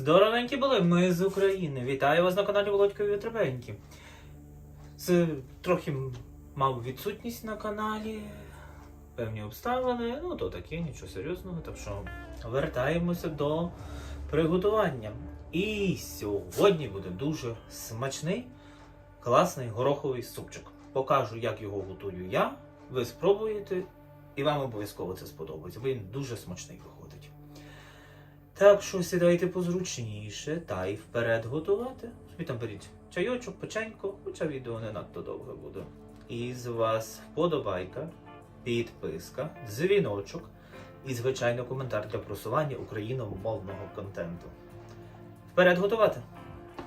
Здоровенькі були, ми з України. Вітаю вас на каналі Володька Вітребеньки. З трохи мав відсутність на каналі, певні обставини, ну то таке, нічого серйозного. Так що вертаємося до приготування. І сьогодні буде дуже смачний, класний гороховий супчик. Покажу, як його готую я. Ви спробуєте, і вам обов'язково це сподобається, він дуже смачний виходить. Так що сідайте позручніше та й вперед готувати. Собі там беріть чайочок, печенько, хоча відео не надто довге буде. І з вас вподобайка, підписка, дзвіночок і, звичайно, коментар для просування україномовного контенту. Вперед готувати!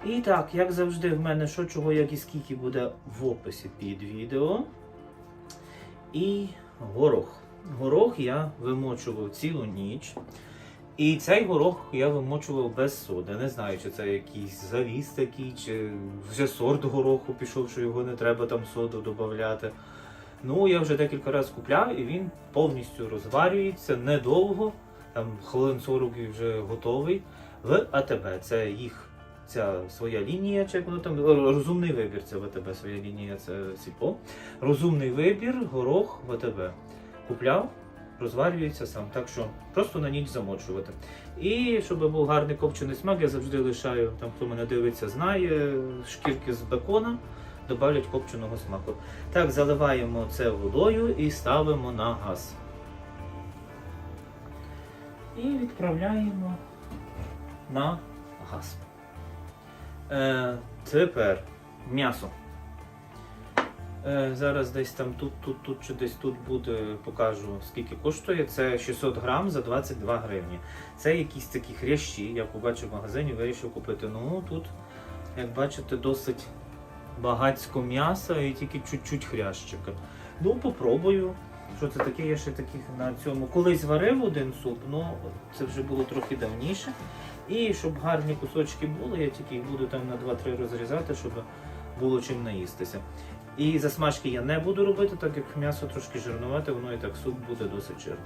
І так, як завжди, в мене що, чого, як і скільки буде в описі під відео. І горох. Горох я вимочував цілу ніч. І цей горох я вимочував без соди. Не знаю, чи це якийсь завіс такий, чи вже сорт гороху пішов, що його не треба там соду додати. Ну, я вже декілька разів купляв, і він повністю розварюється недовго, там хвилин 40 і вже готовий. В АТБ. Це їх ця своя лінія, чи як воно там розумний вибір. Це в АТБ своя лінія, це СІПО. Розумний вибір, горох в АТБ. Купляв, розварюється сам. Так що просто на ніч замочувати. І щоб був гарний копчений смак, я завжди лишаю, там хто мене дивиться, знає, шкірки з бекона. Добавлять копченого смаку. Так, заливаємо це водою і ставимо на газ. І відправляємо на газ. Е, тепер м'ясо. Е, зараз десь там тут, тут, тут чи десь тут буде, покажу скільки коштує. Це 600 грам за 22 гривні. Це якісь такі хрящі. Я побачив в магазині, вирішив купити. Ну тут, як бачите, досить багацько м'яса і тільки чуть-чуть хрящика. Ну, попробую. Що це таке? Я ще таких на цьому. Колись варив один суп, ну це вже було трохи давніше. І щоб гарні кусочки були, я тільки їх буду там на 2-3 розрізати, щоб було чим наїстися. І засмажки я не буду робити, так як м'ясо трошки жирнувате, воно і так суп буде досить жирний.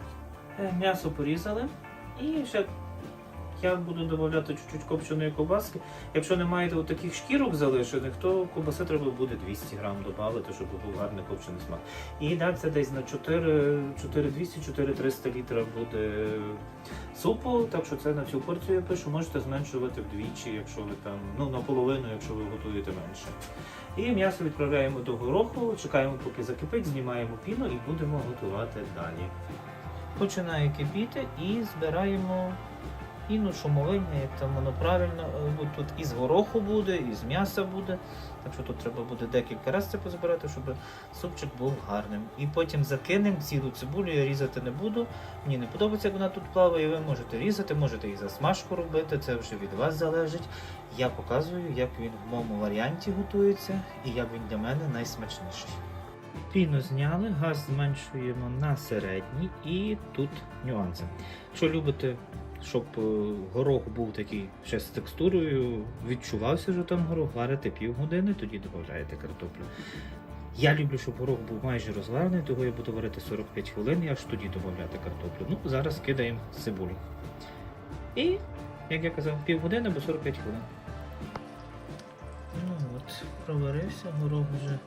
Е, М'ясо порізали. І ще я буду додавати чуть-чуть копченої ковбаски. Якщо не маєте таких шкірок залишених, то ковбаси треба буде 200 грам додати, щоб був гарний копчений смак. І так, це десь на 4200-4300 літра буде супу, так що це на цю порцію я пишу, можете зменшувати вдвічі, якщо ви там, ну наполовину, якщо ви готуєте менше. І м'ясо відправляємо до гороху, чекаємо, поки закипить, знімаємо піну і будемо готувати далі. Починає кипіти і збираємо піну, шумовиння, як там воно правильно. е, бо Тут із гороху буде, і з м'яса буде. Так що тут треба буде декілька разів це позбирати, щоб супчик був гарним. І потім закинемо цілу цибулю, я різати не буду. Мені не подобається, як вона тут плаває. Ви можете різати, можете і засмажку робити, це вже від вас залежить. Я показую, як він в моєму варіанті готується і як він для мене найсмачніший. Піну зняли, газ зменшуємо на середній і тут нюанси. Якщо любите, щоб е, горох був такий ще з текстурою, відчувався, що там горох, варите півгодини, тоді додаєте картоплю. Я люблю, щоб горох був майже розварений, того я буду варити 45 хвилин і аж тоді додати картоплю. Ну, зараз кидаємо цибулю. І, як я казав, півгодини або 45 хвилин. Ну от, проварився, горох вже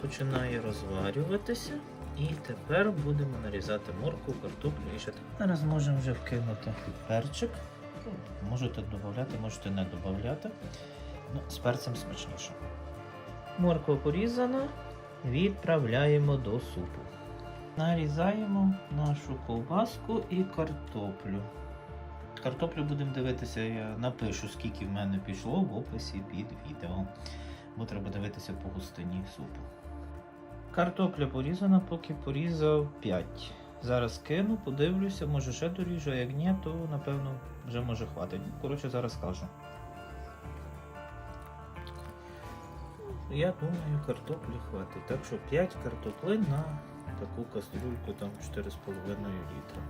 починає розварюватися. І тепер будемо нарізати морку, картоплю і ще так. Зараз можемо вже вкинути перчик. Ну, Можете додати, можете не додати. Ну, з перцем смачніше. Морква порізана, відправляємо до супу. Нарізаємо нашу ковбаску і картоплю. Картоплю будемо дивитися, я напишу, скільки в мене пішло в описі під відео. Бо треба дивитися по густині супу. Картопля порізана, поки порізав 5. Зараз кину, подивлюся, може ще доріжу, а як ні, то напевно вже може хватить. Коротше, зараз скажу. Я думаю, картоплі хватить. Так що 5 картоплин на таку кастрюльку там 4,5 літра.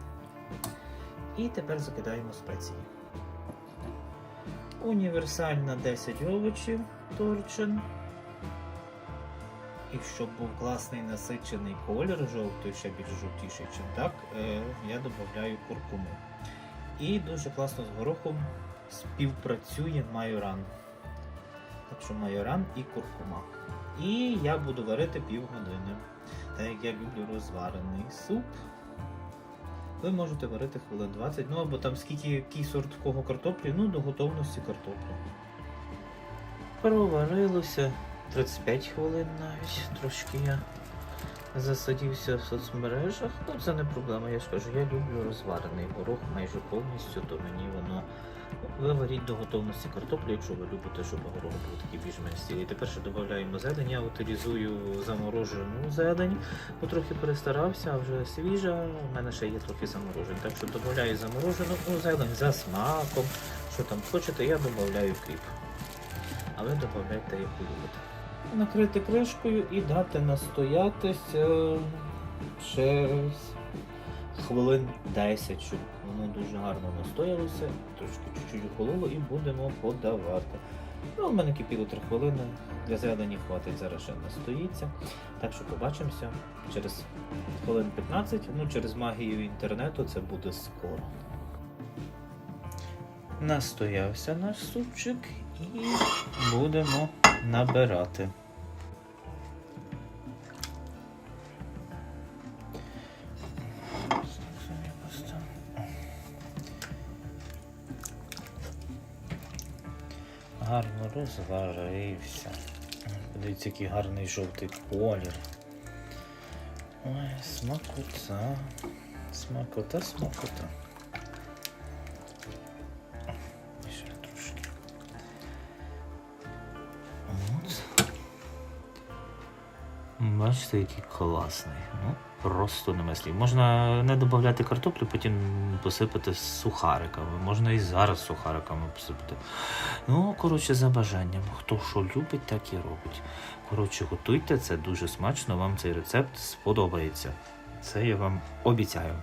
І тепер закидаємо спеції. Універсальна 10 овочів торчин. І щоб був класний насичений колір, жовтий, ще більш жовтіший, чим так, е, я додаю куркуму. І дуже класно з горохом співпрацює майоран. Так що майоран і куркума. І я буду варити півгодини. Так як я люблю розварений суп. Ви можете варити хвилин 20, ну або там скільки який сорт кого картоплі, ну до готовності картоплі. Проварилося 35 хвилин навіть. Трошки я засадився в соцмережах. Ну це не проблема, я ж кажу, я люблю розварений горох майже повністю, то мені воно. Ви варіть до готовності картоплі, якщо ви любите, щоб горох був такий більш-менш стілий. Тепер ще додаємо зелень, я утилізую заморожену зелень, бо трохи перестарався, а вже свіжа. У мене ще є трохи заморожень. Так що додаю заморожену ну, зелень за смаком. Що там хочете, я додаю кріп. А ви додавайте, як ви любите. Накрити кришкою і дати настоятися ще хвилин 10, щоб воно дуже гарно настоялося, трошки чуть-чуть охололо і будемо подавати. Ну, у мене кипіло 3 хвилини, для зелені хватить, зараз ще настоїться. Так що побачимося через хвилин 15, ну через магію інтернету це буде скоро. Настоявся наш супчик і будемо набирати. Гарно розварився. Подивіться, який гарний жовтий колір. Ой, смакота. Смакота, смакота. Бачите, який класний. Ну, просто нема. Можна не додати картоплю, потім посипати сухариками. Можна і зараз сухариками посипати. Ну, коротше, за бажанням. Хто що любить, так і робить. Коротше, готуйте, це дуже смачно, вам цей рецепт сподобається. Це я вам обіцяю.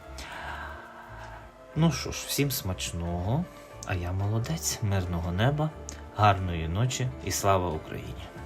Ну що ж, всім смачного, а я молодець, мирного неба, гарної ночі і слава Україні!